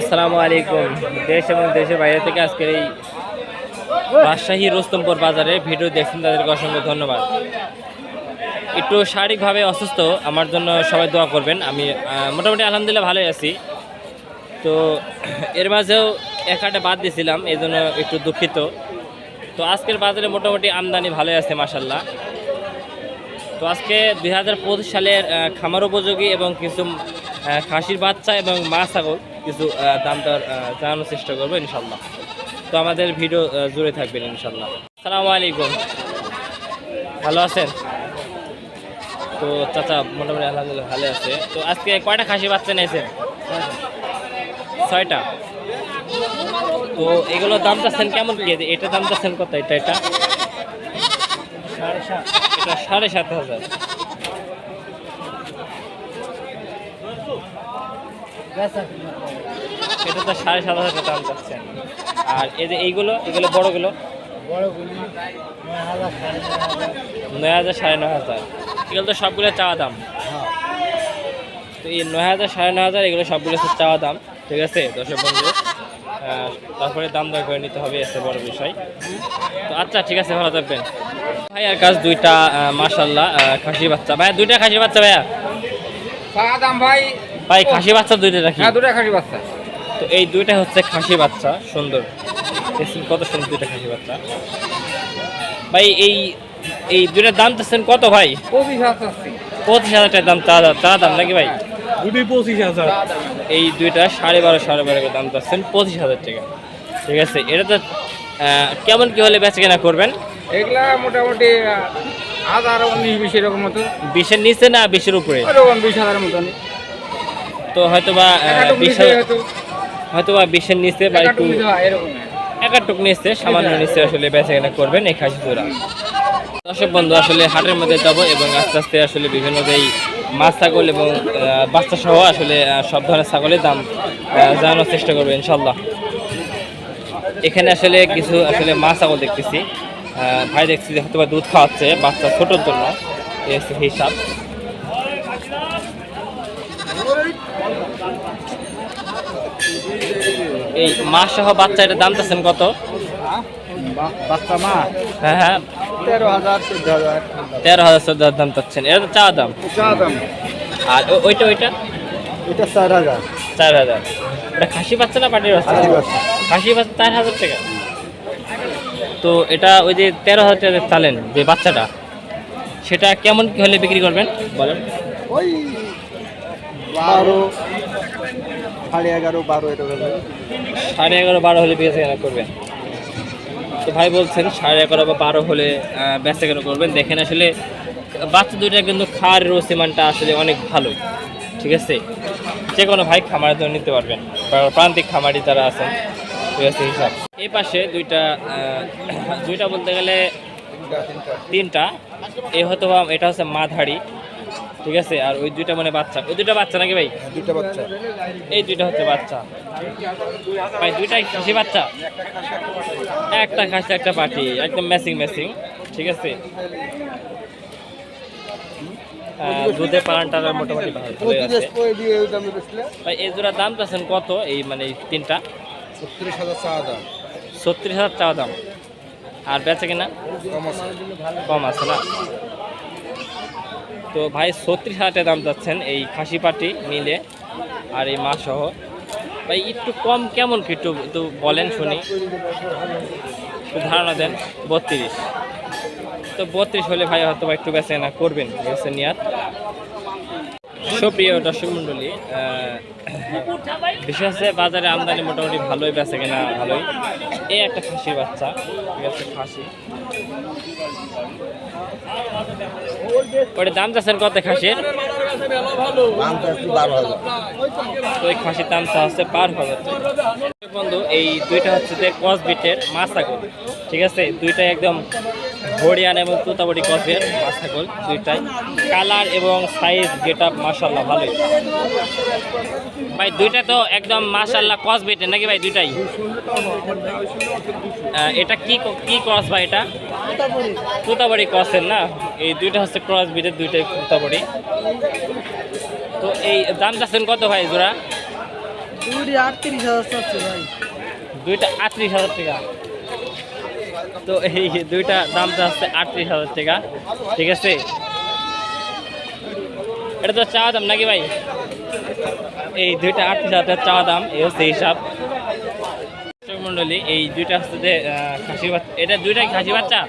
আসসালামু আলাইকুম। দেশ এবং দেশের বাইরে থেকে আজকের এই রাজশাহী রোস্তমপুর বাজারে ভিডিও দেখছেন তাদেরকে অসংখ্য ধন্যবাদ। একটু শারীরিকভাবে অসুস্থ, আমার জন্য সবাই দোয়া করবেন। আমি মোটামুটি আলহামদুলিল্লাহ ভালোই আছি। তো এর মাঝেও এক হাটে বাদ দিয়েছিলাম এই জন্য একটু দুঃখিত। তো আজকের বাজারে মোটামুটি আমদানি ভালোই আছে মাসাল্লাহ তো আজকে দুই হাজার পঁচিশ সালের খামার উপযোগী এবং কিছু খাসির বাচ্চা এবং মা ছাগল কিছু দাম দর জানানোর চেষ্টা করব ইনশাল্লাহ। তো আমাদের ভিডিও জুড়ে থাকবেন ইনশাল্লাহ। সালামু আলাইকুম। ভালো আছেন? তো চাচা, মোটামুটি আলহামদুলিল্লাহ ভালো আছে। তো আজকে কয়টা খাসি বাচ্চা নিয়েছেন? ছয়টা। তো এগুলোর দাম চাচ্ছেন কেমন কি? এটা দাম চাচ্ছেন কত? এটা এটা সাড়ে সাত হাজার। এটা তো সাড়ে সাত হাজার দাম চাচ্ছেন আর এই যে এইগুলো, এগুলো বড়গুলো? নয় হাজার সাড়ে নয় হাজার। এগুলো তো সবগুলো চাওয়া দাম। তো এই নয় হাজার সাড়ে নয় হাজার, এগুলো সবগুলো হচ্ছে চাওয়া দাম, ঠিক আছে, দর্শক বন্ধু? তারপরে দাম দর করে নিতে হবে এসে বড় বিষয়। তো আচ্ছা ঠিক আছে, ভালো থাকবেন। ভাই আর কাজ দুইটা মাসাল্লাহ খাসি বাচ্চা। ভাইয়া, দুইটা খাসি বাচ্চা, ভাইয়া? দাম ভাই ভাই খাসি বাচ্চা দুইটা রাখি। হ্যাঁ দুটা খাসি বাচ্চা। তো এই দুইটা হচ্ছে খাসি বাচ্চা সুন্দর। কত সুন্দর দুইটা খাসি বাচ্চা। ভাই এই এই দুইটার দাম চাচ্ছেন কত ভাই? পঁচিশ হাজার পঁচিশ হাজার টাকা দাম চা চা দাম নাকি ভাই? দুটি পঁচিশ হাজার। এই দুইটা সাড়ে বারো সাড়ে বারো করে দাম চাচ্ছেন পঁচিশ হাজার টাকা। ঠিক আছে এটা তো কেমন কি হলে বেচা কেনা করবেন? এগুলা মোটামুটি হাজার উনিশ বিশ এরকম মতো। বিশের নিচে না বিশের উপরে? ওরকম বিশ হাজার মতন তো হয়তো বা একাটুক বিশ নিচে হয়তো বা বিশের নিচে বা একটু একাটুক নিচে হয়, সামান্য নিচে আসলে বেচা কেনা করবেন এই খাসি চূড়া দর্শক বন্ধু আসলে হাটের মধ্যে যাব এবং আস্তে আস্তে আসলে বিভিন্ন যেই মাছ ছাগল এবং বাচ্চা সহ আসলে সব ধরনের ছাগলের দাম জানানোর চেষ্টা করব ইনশাল্লাহ। এখানে আসলে কিছু আসলে মাছ ছাগল দেখতেছি। ভাই দেখছি যে হয়তো বা দুধ খাওয়াচ্ছে বাচ্চা ছোটোর জন্য। এই হিসাব। এই মাছ সহ বাচ্চা এটার দাম চাচ্ছেন কত? বাচ্চা মা হ্যাঁ হ্যাঁ। তেরো হাজার চোদ্দ হাজার তেরো হাজার চোদ্দ হাজার দাম চাচ্ছেন। এটা তো চা দাম। চা দাম আর ওইটা ওইটা? এটা চার হাজার। চার হাজার এটা খাসি বাচ্চা না পাটির বাচ্চা। খাসি বাচ্চা। চার হাজার টাকা। তো এটা ওই যে তেরো হাজার টাকা চালেন যে বাচ্চাটা সেটা কেমন কি হলে বিক্রি করবেন? বলেন। ওই বারো সাড়ে এগারো বারো সাড়ে এগারো বারো হলে বেঁচে কেনা করবেন তো ভাই বলছেন সাড়ে এগারো বা বারো হলে বেচা কেনা করবেন। দেখেন আসলে বাচ্চা দুইটা কিন্তু খাওয়ার রসিমানটা আসলে অনেক ভালো, ঠিক আছে? যে কোনো ভাই খামারের জন্য নিতে পারবেন। প্রান্তিক খামারি যারা আছেন ঠিক আছে হিসাব। এই পাশে দুইটা দুইটা বলতে গেলে তিনটা। এ হয়তো এটা হচ্ছে মাধারি ঠিক আছে? আর ওই দুইটা মানে বাচ্চা। ওই দুইটা বাচ্চা নাকি ভাই? দুইটা বাচ্চা। এই দুইটা হচ্ছে বাচ্চা। ভাই দুইটাই খাসি বাচ্চা? একটা খাসি একটা পাটি একদম ম্যাচিং ম্যাচিং ঠিক আছে? আহ, দুধের পালানটা মোটামুটি ভালো ভাই এই জোড়ার দাম চাচ্ছেন কত? এই মানে তিনটা? ছত্রিশ হাজার চা দাম। ছত্রিশ হাজার চাওয়া দাম। আর বেচে কিনা? কম আছে না? তো ভাই ছত্রিশ হাজার দাম যাচ্ছেন এই খাসি পাটি মিলে আর এই মা সহ ভাই, একটু কম কেমন কি একটু একটু বলেন শুনি। ধারণা দেন, বত্রিশ। তো বত্রিশ হলে ভাই হয়তো একটু বেছে না করবেন বেছে নিয়ার। সুপ্রিয় দর্শক মণ্ডলী বিশেষ হচ্ছে বাজারে আমদানি মোটামুটি ভালোই, বেচে কিনা ভালোই। এই একটা খাসির বাচ্চা, ঠিক আছে, খাসি। ওটা দাম চাচ্ছেন কত খাসির? চাচ্ছি এই খাসির দাম চা হচ্ছে পার হাজার বন্ধু, এই দুইটা হচ্ছে যে কসবিটের মাছ ছাগল, ঠিক আছে? দুইটা একদম হরিয়ানা এবং তোতাবড়ি কসবের মাছ ছাগল দুইটাই। কালার এবং সাইজ গেট আপ মাসাল্লাহ ভালোই। ভাই দুইটা তো একদম মাসাল্লাহ কসবিটের নাকি ভাই দুইটাই? এটা কি ক- ক্রস ভাই এটা? তোতাবড়ি ক্রসের না? এই দুইটা হচ্ছে ক্রস বিটের দুইটাই তোতাবড়ি। তো এই দাম চাচ্ছেন কত ভাই জোড়া? দুইটা আটত্রিশ হাজার টাকা। তো এই দুইটা দাম যাচ্ছে আটত্রিশ হাজার টাকা। ঠিক আছে? এটা তো চাওয়া দাম নাকি ভাই? এই দুইটা আটত্রিশ হাজার চাওয়া দাম এই হচ্ছে হিসাব। মন্ডলী এই দুইটা হচ্ছে যে খাসি বাচ্চা। এটা দুইটাই খাসি বাচ্চা?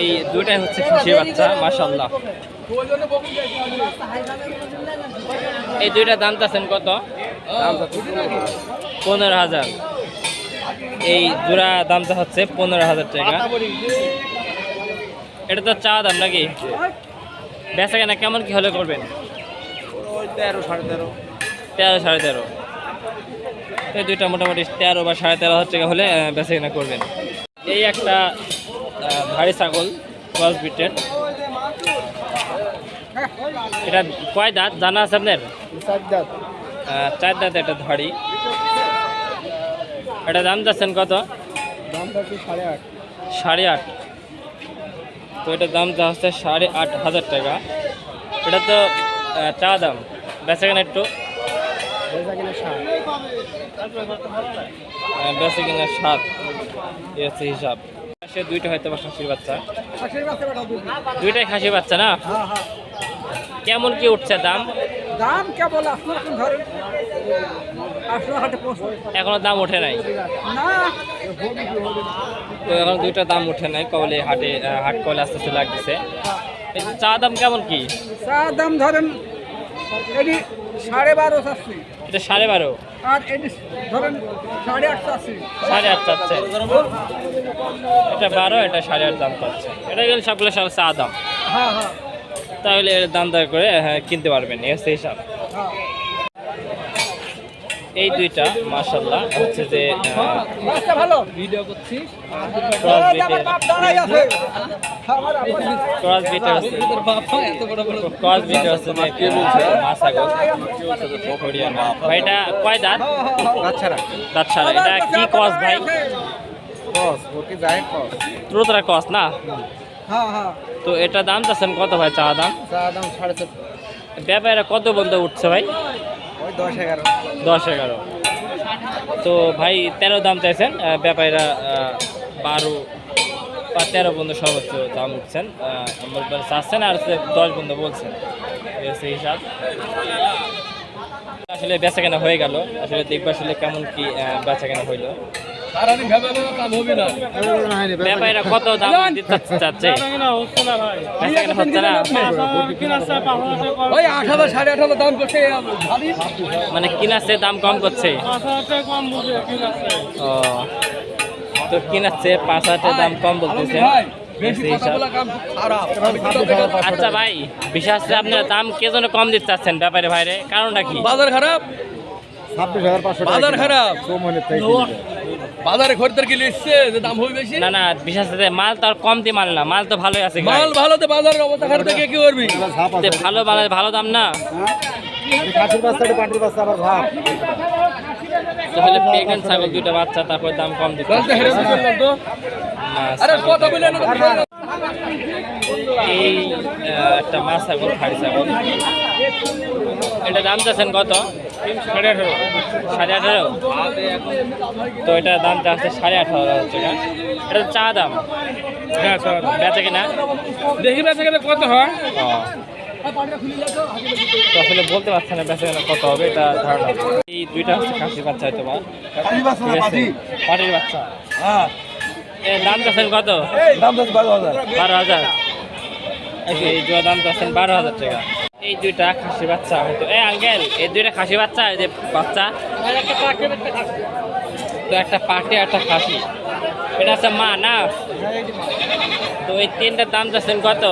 এই দুইটাই হচ্ছে খাসি বাচ্চা মাশাল্লাহ এই দুইটা দাম চাচ্ছেন কত? পনেরো হাজার। এই জোড়া দামটা হচ্ছে পনেরো হাজার টাকা। এটা তো চা দাম নাকি? বেচা কেনা কেমন কি হলে করবেন? তেরো সাড়ে তেরো। তেরো সাড়ে তেরো এই দুইটা মোটামুটি তেরো বা সাড়ে তেরো হাজার টাকা হলে বেচা কেনা করবেন। এই একটা ভারী ছাগল ক্রস বিটের এটা কয় দাঁত? জানা আছে আপনার? আহ, চার দাঁত একটা ধাড়ি এটা দাম যাচ্ছেন কত? দাম থাকছে সাড়ে আট। সাড়ে আট। তো এটার দাম যা হচ্ছে সাড়ে আট হাজার টাকা। এটা তো চা দাম। বেচা কেনা একটু? বেচা কিনা ষাট আহ, বেচা কিনা সাত। এই হচ্ছে হিসাব। সে দুইটা হয়তো খাসির বাচ্চা। দুইটাই খাসির বাচ্চা না? হ্যাঁ হ্যাঁ। কেমন কি উঠছে দাম? দাম কেবল আপনার এখন ধরেন এখনও দাম ওঠে নাই? তো এখন দুইটা দাম ওঠে নাই কবলে হাটে হাট কলে আস্তে আস্তে লাগতেছে। চা দাম কেমন কি? চা দাম ধরেন এটি সাড়ে বারো চাচ্ছি। এটা সাড়ে বারো? আর এটি ধরেন সাড়ে আট চাচ্ছি। সাড়ে আট চাচ্ছে। এটা বারো এটা সাড়ে আট দাম পাচ্ছে। এটা গেলে সবগুলো সব চা দাম। হ্যাঁ হ্যাঁ। তাহলে দাম দর করে হ্যাঁ, কিনতে পারবেন এই হচ্ছে হিসাব। এই দুইটা মার্শাল্লাহ হচ্ছে যে ভিডিও করছি। ক্রস বিটের আছে। ক্রস বিটের ভাইটা কয় দাঁত? দাঁত ছাড়া এটা কি কস ভাই? কস ওকে যায় কস ত্রোতরা কস না? তো এটা দাম চাচ্ছেন কত ভাই চা দাম? চা দাম সাড়ে চার। ব্যাপারে কত বন্ধ উঠছে ভাই? ওই দশ এগারো। দশ এগারো। তো ভাই তেরো দাম চাইছেন ব্যাপারীরা বারো বা তেরো পর্যন্ত সর্বোচ্চ দাম উঠছেন। চাচ্ছেন আর দশ পর্যন্ত বলছেন। হচ্ছে হিসাব। আসলে বেচা কেনা হয়ে গেল। আসলে দেখব আসলে কেমন কি বেচা কেনা হইল। ব্যাপারীরা কত দাম দিতে চাচ্ছে? ভাবি মানে কিনাচ্ছে দাম কম করছে? ও। তো কিনাচ্ছে পাঁচ হাজার দাম কম বলতেছে। আচ্ছা ভাই বিশ্বাস আপনার দাম কে জন্য কম দিতে চাচ্ছেন ব্যাপারে ভাইরে? কারণটা কি? বাজার খারাপ? ছাব্বিশ হাজার পাঁচশো বাজার খারাপ? বাজারে খরিদ্দার কি লিখছে? যে দাম হবে বেশি? না না বিশেষ করে মাল তো আর কমতি মাল না মাল তো ভালোই আছে মাল ভালো তো বাজারের অবস্থা খারাপ দেখে কি করবি? ভালো মাল ভালো দাম না। এই খাসির বাচ্চা পাটির বাচ্চা আবার ভাব তাহলে প্রেগনেন্ট ছাগল দুটো বাচ্চা তারপর দাম কম দিতে আরে কথা বলে না এই একটা মাছ ছাগল খাড়ি ছাগল। এটা দাম চাচ্ছেন কত? সাড়ে আঠারো। সাড়ে আঠারো? তো এটা দাম চাচ্ছে সাড়ে আঠারো হাজার টাকা এটা চা দাম? হ্যাঁ স্যার বেচে কিনা? দেখি বেচা গেলে কত হয়। তো আসলে বলতে পারছে না বেচা কেনা কত হবে এটা ধারণা এই দুইটা হচ্ছে খাসির বাচ্চা হয়তো বা। পাটির বাচ্চা হ্যাঁ। দাম চাচ্ছেন কত? দাম বারো হাজার। বারো হাজার? এই জোড়া দাম চাচ্ছেন বারো হাজার টাকা। এই দুইটা খাসি বাচ্চা হয়তো। এই আঙ্কেল, এই দুইটা খাসি বাচ্চা, এই যে বাচ্চা। তো একটা পাটি একটা খাসি। এটা হচ্ছে মা, না? তো এই তিনটার দাম চাচ্ছেন কত?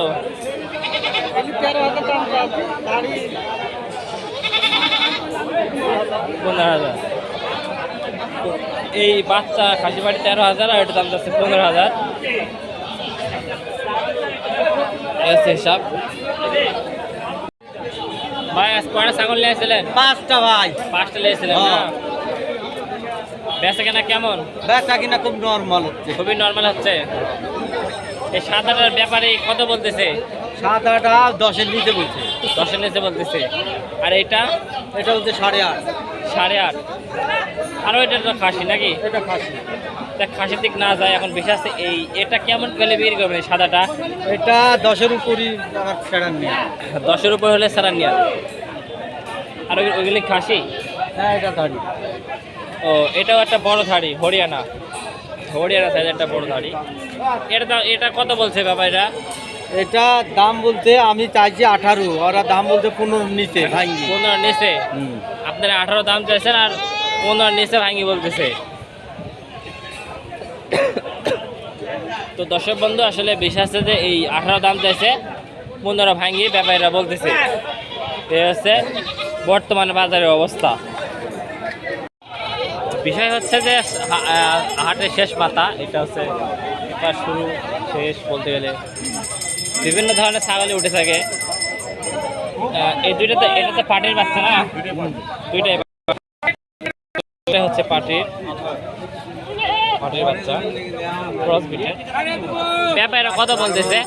পনেরো হাজার। এই বাচ্চা খাসি বাড়ি তেরো হাজার আর এটার দাম যাচ্ছে পনেরো হাজার। হিসাব। ভাই আজ কয়টা ছাগল নিয়েছিলেন পাঁচটা ভাই। পাঁচটা নিয়েছিলেন না? বেচা কেনা কেমন? বেচা কিনা খুব নর্মাল হচ্ছে। খুবই নর্মাল হচ্ছে। এই সাত আটার ব্যাপারে কত বলতেছে? সাত আটা দশের নিচে বলছে। দশের নিচে বলতেছে। আর এটা? এটা হচ্ছে সাড়ে আট। সাড়ে আট। আর ওইটা তো খাসি নাকি? এটা খাসি। তা খাসির দিক না যায় এখন বেশি আছে এই এটা কেমন পেলে বিক্রি করবে সাদাটা? এটা দশের উপরই ছেড়ান নিয়ে। দশের উপর হলে সারা নিয়ে। আর ওইগুলি খাসি? হ্যাঁ এটা দাঁড়ি ও এটাও একটা বড় থাড়ি হরিয়ানা। হরিয়ানা সাইজ একটা বড় থাড়ি এটা এটা কত বলছে বাবা এটা? এটা দাম বলতে আমি চাইছি আঠারো ওরা দাম বলতে পনেরো নিচে ভাঙ্গি। পনেরো নিচে? আপনারা আঠারো দাম চাইছেন আর পনেরো নিচে ভাঙি বলতেছে। তো দর্শক বন্ধু, আসলে বিশ্বাস যে এই আঠারো দাম চাইছে, পনেরো ভাঙি ব্যাপারীরা বলতেছে। এই হচ্ছে বর্তমানে বাজারের অবস্থা। বিষয় হচ্ছে যে হাটের শেষ পাতা, এটা হচ্ছে এটা শুরু, শেষ বলতে গেলে। বিভিন্ন ধরনের ছাগলে উঠে থাকে। এই দুইটাতে, এটাতে পাটির বাচ্চা না? দুইটাই হচ্ছে পাটির পাটির বাচ্চা। ক্রস বিটের ব্যাপারীরা কত বলতেছে?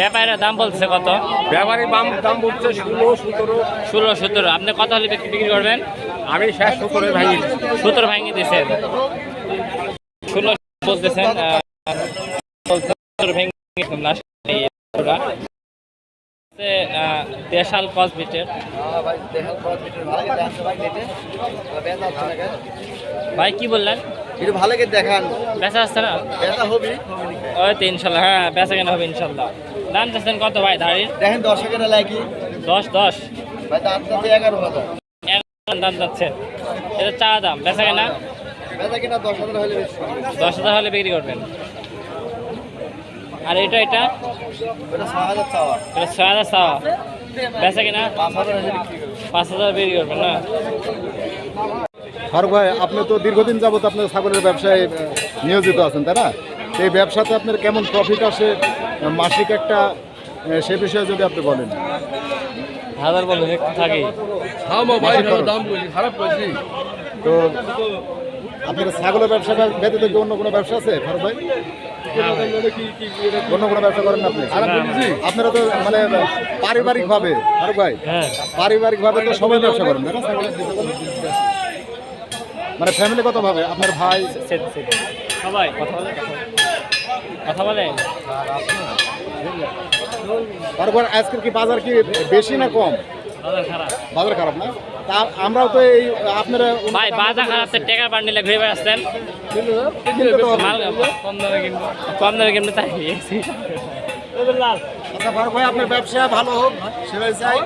ব্যাপারীরা দাম বলতেছে কত? ব্যাপারী দাম দাম বলছে ষোলো সতেরো। ষোলো সতেরো। আপনি কত হলে বিক্রি করবেন? আমি শেষ সতেরো ভাঙি সতেরো দিয়েছেন ষোলো বলতেছেন দেশাল ক্রস বিটের ভাই কি বললেন? একটু ভালো করে দেখান। বেচা আসছে না? হবে ওই তো ইনশাল্লাহ হ্যাঁ বেচা কেনা হবে ইনশাল্লাহ। দাম চাচ্ছেন কত ভাই ধাড়ির দেখেন লাগি দশ দশ। ভাই এগারো হাজার। দাম যাচ্ছে এটা চা দাম বেচা কেনা? বেচা কিনা দশ হাজার হলে দশ হাজার হলে বিক্রি করবেন। আর এটা এটা? ওটা ছ হাজার চাওয়া। এটা ছয় হাজার চাওয়া। বেচা কিনা? পাঁচ হাজার বিক্রি করবেন। না? ফারুক ভাই আপনি তো দীর্ঘদিন যাবত আপনার ছাগলের ব্যবসায় নিয়োজিত আছেন তাই না? এই ব্যবসাতে আপনার কেমন প্রফিট আসে? মাসিক একটা সে বিষয়ে যদি আপনি বলেন। হাজার বলে একটু থাকি। হ্যাঁ ভাই দাম বলছি খারাপ বলছি। তো আপনার ছাগলের ব্যবসা ব্যতীত কি অন্য কোনো ব্যবসা আছে ফারুক ভাই? অন্য কোনো ব্যবসা করেন না আপনি? আপনারা তো মানে পারিবারিকভাবে ফারুক ভাই হ্যাঁ। পারিবারিকভাবে তো সবাই ব্যবসা করেন না। মানে ফ্যামিলিগতভাবে আপনার ভাই? সবাই কথা বলে কথা বলে। তারপর আজকের কি বাজার কি বেশি না কম? খারাপ। বাজার খারাপ না? আমরাও তো এই আপনারা ভাই বাজার খারাপ টাকা টাকার বান্ডিলে ঘুরে বেড়াচ্ছেন? কম দামে কিনবো। কম দামে কিনবো তাই আচ্ছা ভাই আপনার ব্যবসা ভালো হোক সেটাই চাই।